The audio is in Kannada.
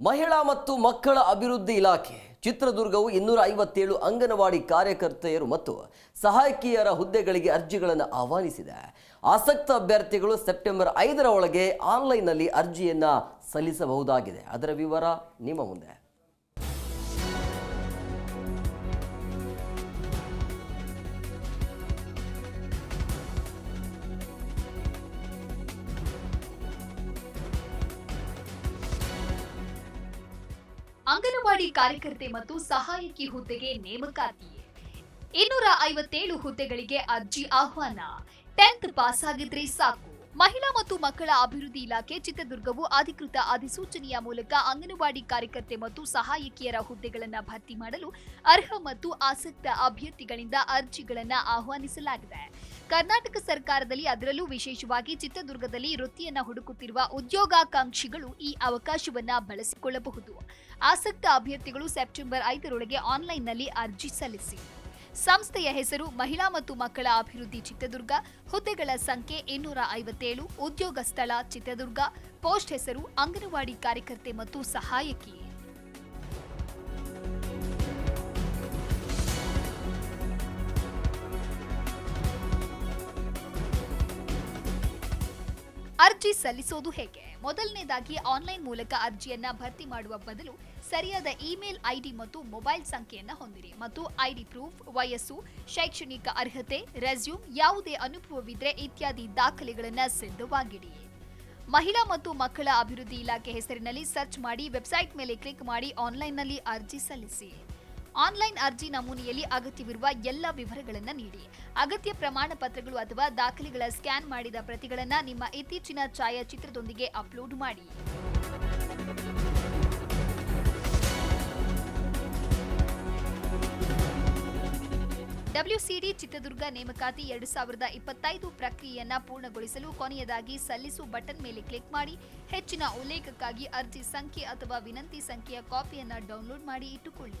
ಮಹಿಳಾ ಮತ್ತು ಮಕ್ಕಳ ಅಭಿವೃದ್ಧಿ ಇಲಾಖೆ, ಚಿತ್ರದುರ್ಗವು ಇನ್ನೂರ ಐವತ್ತೇಳು ಅಂಗನವಾಡಿ ಕಾರ್ಯಕರ್ತೆಯರು ಮತ್ತು ಸಹಾಯಕಿಯರ ಹುದ್ದೆಗಳಿಗೆ ಅರ್ಜಿಗಳನ್ನು ಆಹ್ವಾನಿಸಿದೆ. ಆಸಕ್ತ ಅಭ್ಯರ್ಥಿಗಳು ಸೆಪ್ಟೆಂಬರ್ ಐದರ ಒಳಗೆ ಆನ್ಲೈನ್ನಲ್ಲಿ ಅರ್ಜಿಯನ್ನು ಸಲ್ಲಿಸಬಹುದಾಗಿದೆ. ಅದರ ವಿವರ ನಿಮ್ಮ ಮುಂದೆ. ಅಂಗನವಾಡಿ ಕಾರ್ಯಕರ್ತೆ ಮತ್ತು ಸಹಾಯಕಿ ಹುದ್ದೆಗೆ ನೇಮಕಾತಿ. ಇನ್ನೂರ ಐವತ್ತೇಳು ಹುದ್ದೆಗಳಿಗೆ ಅರ್ಜಿ ಆಹ್ವಾನ. ಟೆಂತ್ ಪಾಸ್ ಆಗಿದ್ರೆ ಸಾಕು. ಮಹಿಳಾ ಮತ್ತು ಮಕ್ಕಳ ಅಭಿವೃದ್ಧಿ ಇಲಾಖೆ ಚಿತ್ರದುರ್ಗವು ಅಧಿಕೃತ ಅಧಿಸೂಚನೆಯ ಮೂಲಕ ಅಂಗನವಾಡಿ ಕಾರ್ಯಕರ್ತೆ ಮತ್ತು ಸಹಾಯಕಿಯರ ಹುದ್ದೆಗಳನ್ನು ಭರ್ತಿ ಮಾಡಲು ಅರ್ಹ ಮತ್ತು ಆಸಕ್ತ ಅಭ್ಯರ್ಥಿಗಳಿಂದ ಅರ್ಜಿಗಳನ್ನು ಆಹ್ವಾನಿಸಲಾಗಿದೆ. ಕರ್ನಾಟಕ ಸರ್ಕಾರದಲ್ಲಿ ಅದರಲ್ಲೂ ವಿಶೇಷವಾಗಿ ಚಿತ್ರದುರ್ಗದಲ್ಲಿ ವೃತ್ತಿಯನ್ನು ಹುಡುಕುತ್ತಿರುವ ಉದ್ಯೋಗಾಕಾಂಕ್ಷಿಗಳು ಈ ಅವಕಾಶವನ್ನು ಬಳಸಿಕೊಳ್ಳಬಹುದು. ಆಸಕ್ತ ಅಭ್ಯರ್ಥಿಗಳು ಸೆಪ್ಟೆಂಬರ್ ಐದರೊಳಗೆ ಆನ್ಲೈನ್ನಲ್ಲಿ ಅರ್ಜಿ ಸಲ್ಲಿಸಿ. ಸಂಸ್ಥೆಯ ಹೆಸರು ಮಹಿಳಾ ಮತ್ತು ಮಕ್ಕಳ ಅಭಿವೃದ್ಧಿ ಚಿತ್ರದುರ್ಗ. ಹುದ್ದೆಗಳ ಸಂಖ್ಯೆ ಇನ್ನೂರ ಐವತ್ತೇಳು. ಉದ್ಯೋಗ ಸ್ಥಳ ಚಿತ್ರದುರ್ಗ. ಪೋಸ್ಟ್ ಹೆಸರು ಅಂಗನವಾಡಿ ಕಾರ್ಯಕರ್ತೆ ಮತ್ತು ಸಹಾಯಕಿ. ಅರ್ಜಿ ಸಲ್ಲಿಸೋದು ಹೇಗೆ? ಮೊದಲನೇದಾಗಿ ಆನ್ಲೈನ್ ಮೂಲಕ ಅರ್ಜಿಯನ್ನ ಭರ್ತಿ ಮಾಡುವ ಬದಲು ಸರಿಯಾದ ಇಮೇಲ್ ಐಡಿ ಮತ್ತು ಮೊಬೈಲ್ ಸಂಖ್ಯೆಯನ್ನ ಹೊಂದಿರಿ ಮತ್ತು ಐಡಿ ಪ್ರೂಫ್, ವಯಸ್ಸು, ಶೈಕ್ಷಣಿಕ ಅರ್ಹತೆ, ರೆಸ್ಯೂಮ್, ಯಾವುದೇ ಅನುಭವವಿದ್ರೆ ಇತ್ಯಾದಿ ದಾಖಲೆಗಳನ್ನು ಸಿದ್ಧವಾಗಿಡಿ. ಮಹಿಳಾ ಮತ್ತು ಮಕ್ಕಳ ಅಭಿವೃದ್ಧಿ ಇಲಾಖೆ ಹೆಸರಿನಲ್ಲಿ ಸರ್ಚ್ ಮಾಡಿ, ವೆಬ್ಸೈಟ್ ಮೇಲೆ ಕ್ಲಿಕ್ ಮಾಡಿ ಆನ್ಲೈನ್ನಲ್ಲಿ ಅರ್ಜಿ ಸಲ್ಲಿಸಿ. ಆನ್ಲೈನ್ ಅರ್ಜಿ ನಮೂನೆಯಲ್ಲಿ ಅಗತ್ಯವಿರುವ ಎಲ್ಲ ವಿವರಗಳನ್ನು ನೀಡಿ. ಅಗತ್ಯ ಪ್ರಮಾಣ ಪತ್ರಗಳು ಅಥವಾ ದಾಖಲೆಗಳ ಸ್ಕ್ಯಾನ್ ಮಾಡಿದ ಪ್ರತಿಗಳನ್ನು ನಿಮ್ಮ ಇತ್ತೀಚಿನ ಛಾಯಾಚಿತ್ರದೊಂದಿಗೆ ಅಪ್ಲೋಡ್ ಮಾಡಿ. ಡಬ್ಲ್ಯೂಸಿಡಿ ಚಿತ್ರದುರ್ಗ ನೇಮಕಾತಿ ಎರಡು ಸಾವಿರದ ಇಪ್ಪತ್ತೈದು ಪ್ರಕ್ರಿಯೆಯನ್ನು ಪೂರ್ಣಗೊಳಿಸಲು ಕೊನೆಯದಾಗಿ ಸಲ್ಲಿಸು ಬಟನ್ ಮೇಲೆ ಕ್ಲಿಕ್ ಮಾಡಿ, ಹೆಚ್ಚಿನ ಉಲ್ಲೇಖಕ್ಕಾಗಿ ಅರ್ಜಿ ಸಂಖ್ಯೆ ಅಥವಾ ವಿನಂತಿ ಸಂಖ್ಯೆಯ ಕಾಪಿಯನ್ನು ಡೌನ್ಲೋಡ್ ಮಾಡಿ ಇಟ್ಟುಕೊಳ್ಳಿ.